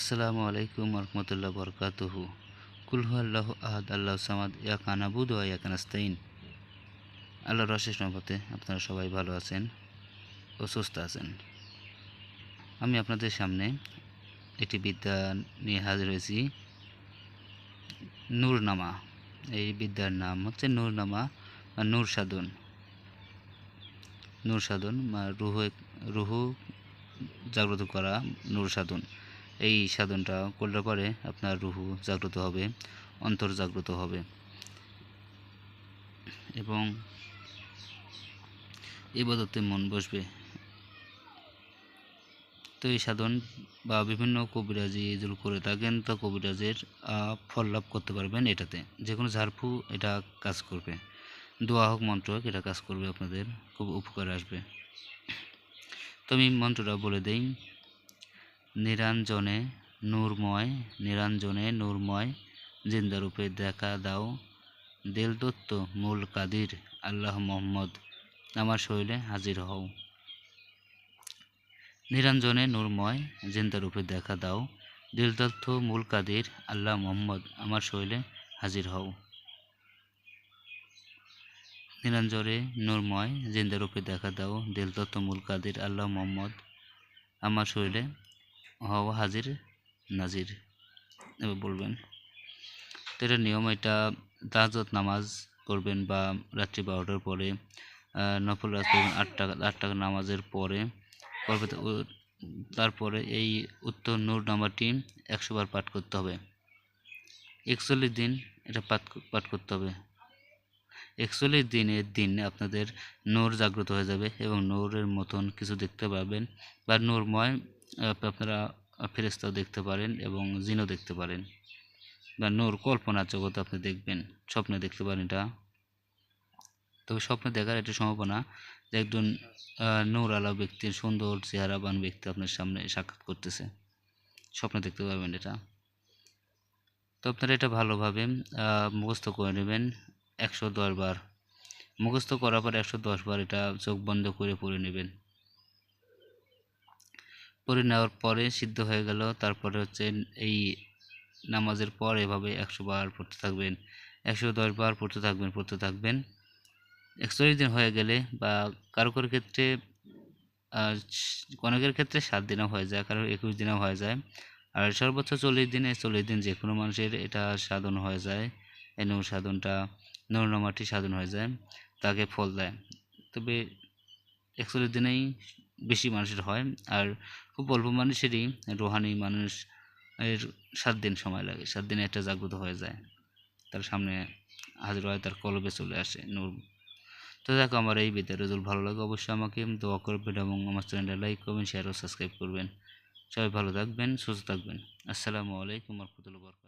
আসসালামু আলাইকুম রহমতুল্লাহ বরকাতুহু। কুলহু আল্লাহ আহাদ, আল্লাহ সামাদ ইয়া কানাবুদ ওয়া ইয়া কানাস্তাইন আল্লাহর অশেষ রহমতে আপনারা সবাই ভালো আছেন ও সুস্থ আছেন। আমি আপনাদের সামনে একটি বিদ্যা নিয়ে হাজির হয়েছি, নূরনামা। এই বিদ্যার নাম হচ্ছে নূরনামা বা নূর সাধন নূর সাধন বা রুহ, রুহু জাগ্রত করা নূর সাধন এই সাধনটা করলে পরে আপনার রুহু জাগ্রত হবে, অন্তর জাগ্রত হবে। এবং ইবাদতে মন বসবে। তো এই সাধন বা বিভিন্ন কবিরাজি যেগুলো করে থাকেন, তো কবিরাজের ফল লাভ করতে পারবেন এটাতে। যে কোনো ঝাড়ফু এটা কাজ করবে। দোয়া হোক মন্ত্র হোক এটা কাজ করবে আপনাদের। খুব উপকার আসবে। তো আমি মন্ত্রটা বলে দেই। নিরঞ্জনে নূরময় নিরঞ্জনে নূরময়, জিন্দারূপে দেখা দাও। দিল দত্ত মূল কাদির, আল্লাহ মোহাম্মদ, আমার শরীরে হাজির হও। নিরঞ্জনে নূরময়, জিন্দারূপে দেখা দাও। দিল দত্ত মূল কাদির, আল্লাহ মোহাম্মদ, আমার শরীরে হাজির হও। নিরঞ্জনে নূরময়, জিন্দারূপে দেখা দাও। দিল দত্ত মূল কাদির, আল্লাহ মোহাম্মদ, আমার শরীরে হও হাজির, নাজির এবার বলবেন। তো এটা নিয়ম, এটা তাজত নামাজ করবেন বা রাত্রি বারোটার পরে নফল রাজ করবেন আট টাকা আট টাকা নামাজের পরে। তারপরে এই উত্তর নূর নামাটি একশো বার পাঠ করতে হবে। একচল্লিশ দিন এটা পাঠ পাঠ করতে হবে। একচল্লিশ দিনের দিন আপনাদের নূর জাগ্রত হয়ে যাবে এবং নূরের মতন কিছু দেখতে পাবেন বা নূরময় আপনারা ফেরেস্তাও দেখতে পারেন এবং জিনও দেখতে পারেন। বা নূর কল্পনার জগৎ আপনি দেখবেন, স্বপ্নে দেখতে পারেন এটা। তবে স্বপ্নে দেখার একটি সম্ভাবনা যে একজন নূর আলা ব্যক্তির সুন্দর চেহারাবান ব্যক্তি আপনার সামনে সাক্ষাৎ করতেছে। স্বপ্নে দেখতে পারবেন এটা। তো আপনারা এটা ভালোভাবে মুখস্থ করে নেবেন একশো দশ বার। মুখস্থ করার পর একশো দশ বার এটা চোখ বন্ধ করে পড়ে নেবেন। পড়ে নেওয়ার পরে সিদ্ধ হয়ে গেল। তারপরে হচ্ছে এই নামাজের পর এভাবে একশো বার পড়তে থাকবেন। একশো দশ বার পড়তে থাকবেন পড়তে থাকবেন। একচল্লিশ দিন হয়ে গেলে বা কারও কারও ক্ষেত্রে অনেকের ক্ষেত্রে সাত দিনও হয়ে যায়, কারও একুশ দিনও হয়ে যায়। আর সর্বোচ্চ চল্লিশ দিনে, চল্লিশ দিন যে কোনো মানুষের এটা সাধন হয়ে যায়। এই নৌ সাধনটা নৌনামাটি সাধন হয়ে যায়, তাকে ফল দেয়। তবে একচল্লিশ দিনেই বেশি মানুষের হয়। আর খুব অল্প মানুষেরই রোহানি মানুষ এর সাত দিন সময় লাগে। সাত দিনে একটা জাগ্রত হয়ে যায়। তার সামনে হাজির হয় তার কলবে চলে আসে নূর। তো দেখো, আমার এই বিদ্যার রেজাল্ট ভালো লাগে অবশ্যই আমাকে দোয়া করবেন এবং আমার চ্যানেলটা লাইক করবেন শেয়ার ও সাবস্ক্রাইব করবেন। সবাই ভালো থাকবেন, সুস্থ থাকবেন। আসসালামু আলাইকুম রহমতুল্লাহ বরকাত